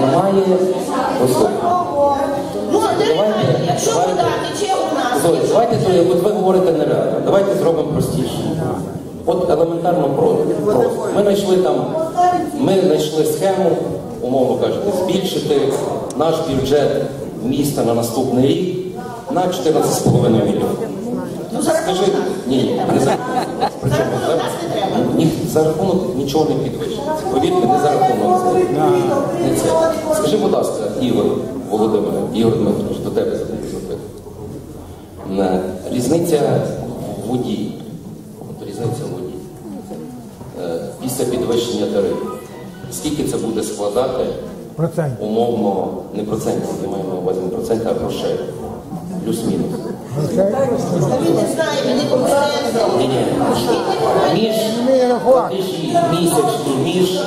Немає послухайте. Ну, нереально. Давайте, Якщо давайте. вода у нас, Зоя, давайте от ви говорите нереально. Давайте зробимо простіше. От елементарно просто. Ми знайшли там, ми знайшли схему, умовно кажучи, збільшити наш бюджет міста на наступний рік на 14,5 мільйонів. ну Скажи, ні, ні, не за За ні, за рахунок нічого не підвищиться. Повірте, не за рахунок це. Не це. Скажи, будь ласка, Ігор Володимир, Ігор Дмитрович, до тебе задаю запитання. Е, Різниця в воді. От різниця в воді. Е, Після підвищення тарифів. Скільки це буде складати Процент. умовно, не процентів, я маю на увазі не процентів, а грошей. Плюс-мінус. Ні, ні. Між рахувати. платежі місячні між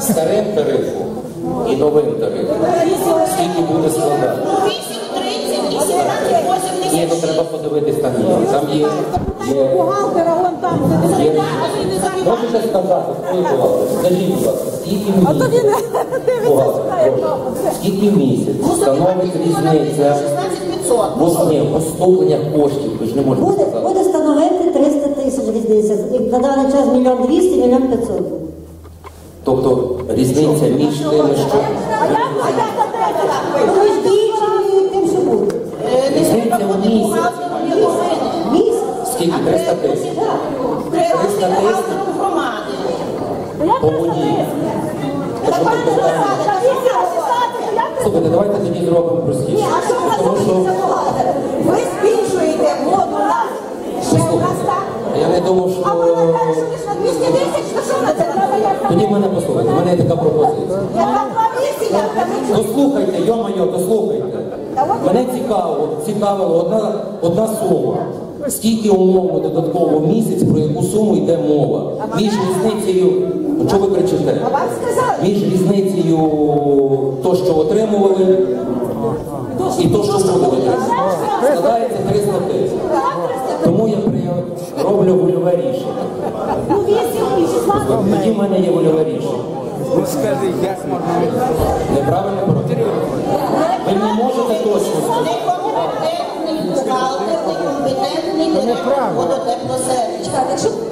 старим тарифом і новим тарифом. Скільки буде складати? Ну, 8, 30 і 17, 8 Ні, то треба подивитись там є. Там є. є, Бухгалтера вон там сидить. Можете сказати, хто є бухгалтер? Скажіть, будь ласка, скільки А то він місяць? дивиться, Бухгалтер, читає прошу. Скільки місяць становить різниця 16 500. в ні, поступлення коштів? Ви ж не можете сказати. Буде становити 300 тисяч різниця. І На даний час мільйон 200, мільйон 500. Тобто різниця між тими, що тим, що буде. Е, Різниця в місяць. скільки 300 тисяч? Треба бути 300 тисяч по воді. Слухайте, давайте тоді зробимо простіше. Тому що не думав, А що вважаєте, що на 200 то що на це треба як? тоді мене послухайте, в мене є така пропозиція. Яка чого? Дослухайте, йо-моє, дослухайте. Мене цікаво, цікавила одна, одна сума. Скільки умовно додатково в місяць, про яку суму йде мова? Між різницею, ну що ви кричите? Між різницею то, що отримували, і то, що буде. Складається 300 тисяч. Тому я роблю вольове рішення. Ну 8 і 16. Тоді в мене є вольове рішення. Ну скажи, як можна Неправильно порахувати. Ви не можете точно бухгалтер, некомпетентний директор.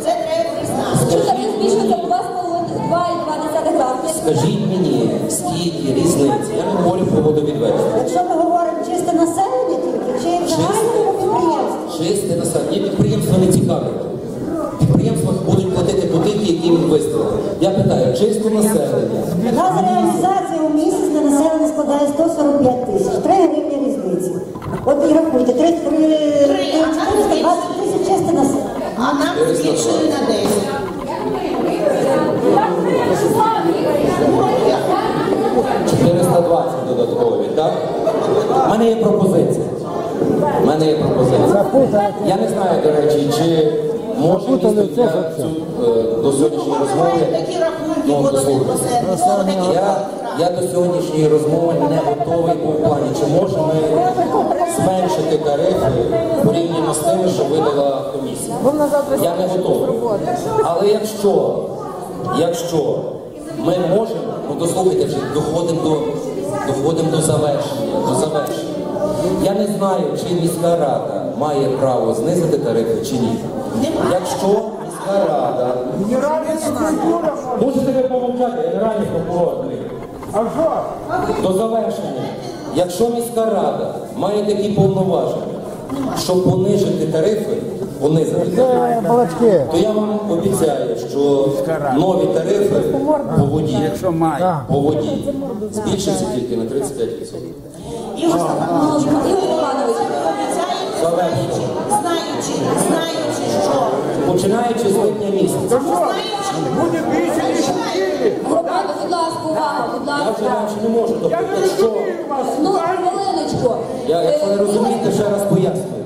Це треба признати. Що тариф збільшується в 2,2 разів. Скажіть мені, скільки різниці? Я не говорю про водовідведення. Якщо ми говоримо чисте населення тільки, чи підприємстві? Чисте населення. Ні, підприємства не цікаві. Підприємства будуть платити будинки, які їм виставили. Я питаю, чисте населення. У реалізація у місяць на населення складає 145 тисяч. 3 гривні різниці. От і рахуйте, 3, 3, 420 тисяч чисте населення. А нам збільшили на 10. 420 додаткові, так? У мене є пропозиція. У мене є пропозиція. Я не знаю, до речі, чи може місто я цю, е, до сьогоднішньої розмови. Ну, дослухайте. Я, я до сьогоднішньої розмови не готовий в плані, чи можемо ми зменшити тарифи порівняно з тими, що видала комісія. Я не готовий. Але якщо, якщо ми можемо, ну дослухайте вже, доходимо до, доходимо до завершення, до завершення. Я не знаю, чи міська рада має право знизити тарифи чи ні. Якщо міська рада Можете ви помовчати, генеральний прокурор. А що? До завершення. Якщо міська рада має такі повноваження, щоб понижити тарифи, понизити тарифи, то я вам обіцяю, що нові тарифи по воді, Якщо має. по воді збільшаться тільки на 35%. Ігор Степанович, Ігор Степанович. обіцяєте, Завершення. знаючи, знаючи, що Починаючи з липня місяця. Буде більше, ніж Громада, будь ласка, увага, будь Я вже ласка. раніше не можу. Тобто, якщо, Ну, хвилиночку. я, якщо не розумієте, ще раз пояснюю.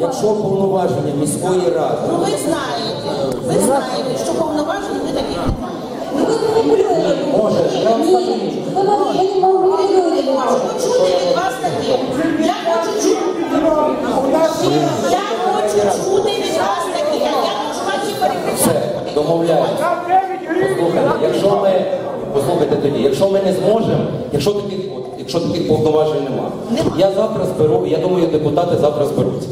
Якщо повноваження міської ради ну ви знаєте, ви знаєте, що повноважень ви таких не маєте. Ви маніпулюєте. може, я вам скажу. Я хочу почути від вас таке. Я хочу чути. Я хочу чути від вас таке. Я можу вас і перекричати. Все, домовляємося. Послухайте, якщо ми послухайте, послухайте тоді, якщо ми не зможемо, якщо таких, от, якщо таких повноважень немає, я завтра зберу, я думаю, депутати завтра зберуться.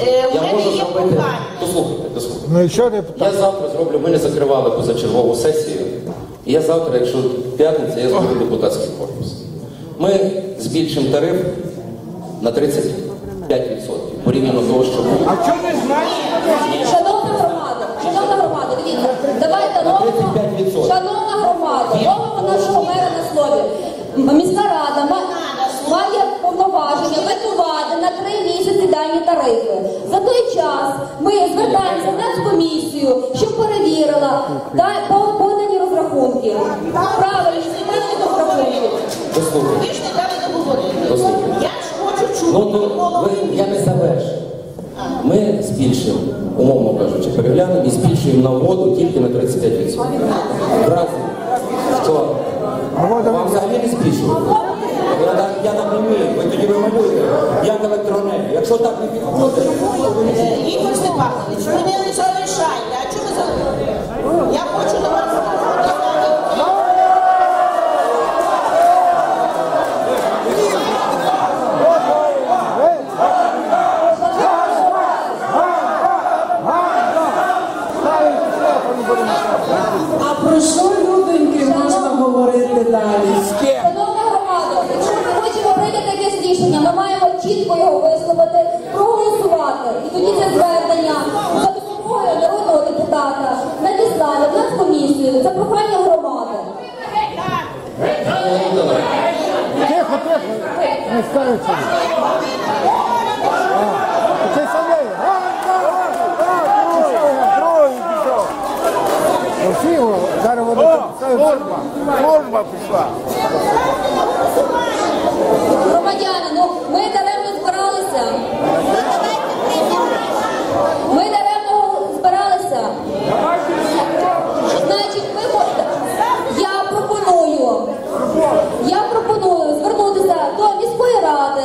Е, У Я мене можу є зробити. прохання. Дослухайте, дослухайте. Ну і що депутат? Я завтра зроблю, ми не закривали позачергову сесію. І я завтра, якщо п'ятниця, я зроблю депутатський корпус. Ми збільшимо тариф на 35% порівняно з того, що було. А чого не знаєш? Шановна громада, шановна громада, дивіться, давайте ловимо, 35%. шановна громада, ловимо нашого мера на слові. Міська рада ма- має повноваження ветувати на три місяці дані тарифи. За той час ми звертаємося в Нацкомісію, щоб перевірила подані розрахунки. Поданих розрахунків. Дослухайте. Ви ж не дали договорити. Я ж хочу чути ну я не завершу. Ми збільшимо, умовно кажучи, переглянемо і збільшуємо на воду тільки на 35%. В разі, що вам взагалі не збільшувати. Я я так ви тоді малюєте, електронею. Якщо так не підходить, Ігор Степанович, мене не залишайте. А чого залишаєте? Я хочу до вас. А про що люденьки можна говорити далі? Це звернення за допомогою народного депутата надіслали в Нацкомісію. Це прохання громади. Тихо, тихо. Не скажеться. Це самий. Другий його, зараз вони служба. Служба пішла. Громадяни, ну ми даремно збиралися. Ми даремно збиралися. Значить, ви можете. Я пропоную. Я пропоную звернутися до міської ради.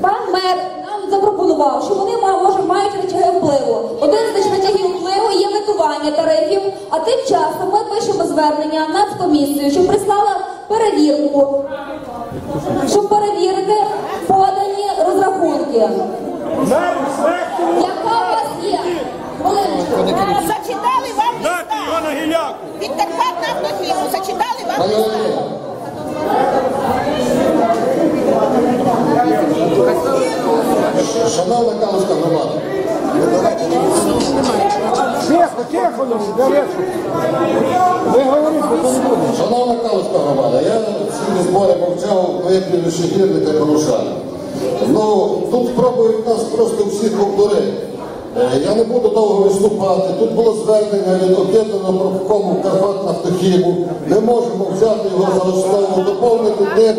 Пан мер нам запропонував, що вони ма- може мають речаги впливу. Один з цих речагів впливу є ветування тарифів, а тим часом ми пишемо звернення в Нацкомісію, щоб прислала перевірку, щоб перевірити подані розрахунки. Яка у вас є? Хвилиночку. Зачитали вам листа. Від Карпат нафтохіму. Зачитали вам листа. Шановна Калуська громада, ви давайте не Шановна Калуська громада, я ці збори мовчав, виявивши гірника і порушання. Ну, тут спробують нас просто всіх обдурити. Е, Я не буду довго виступати. Тут було звернення від об'єднаного профкому Карпат Нафтохіму. Ми можемо взяти його за основу, доповнити тим,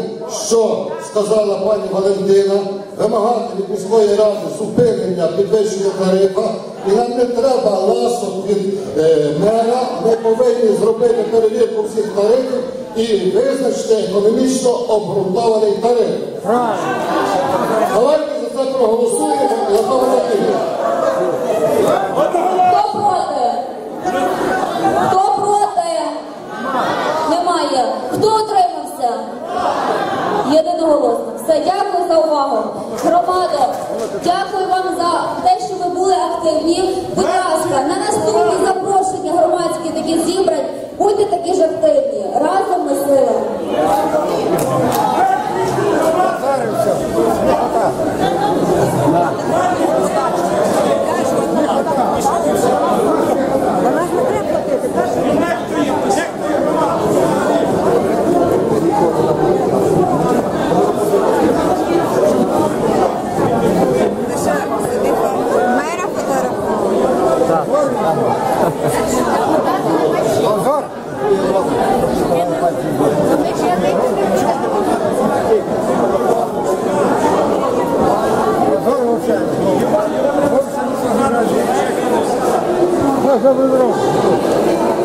що сказала пані Валентина, вимагати від міської ради зупинення підвищення тарифа. І нам не треба ласок від е, мера. Ми повинні зробити перевірку всіх тарифів і визначити економічно обґрунтований тариф. Давайте за це проголосуємо і готові на Хто проти? Хто проти? Немає. Хто утримався? Єдиноголосно. Все, дякую за увагу. Громадо, дякую вам за те, що партія Львів. Будь ласка, на наступні запрошення громадські такі зібрань. Будьте такі ж активні. Разом ми сила. Dozor? Vamos, vamos, vamos.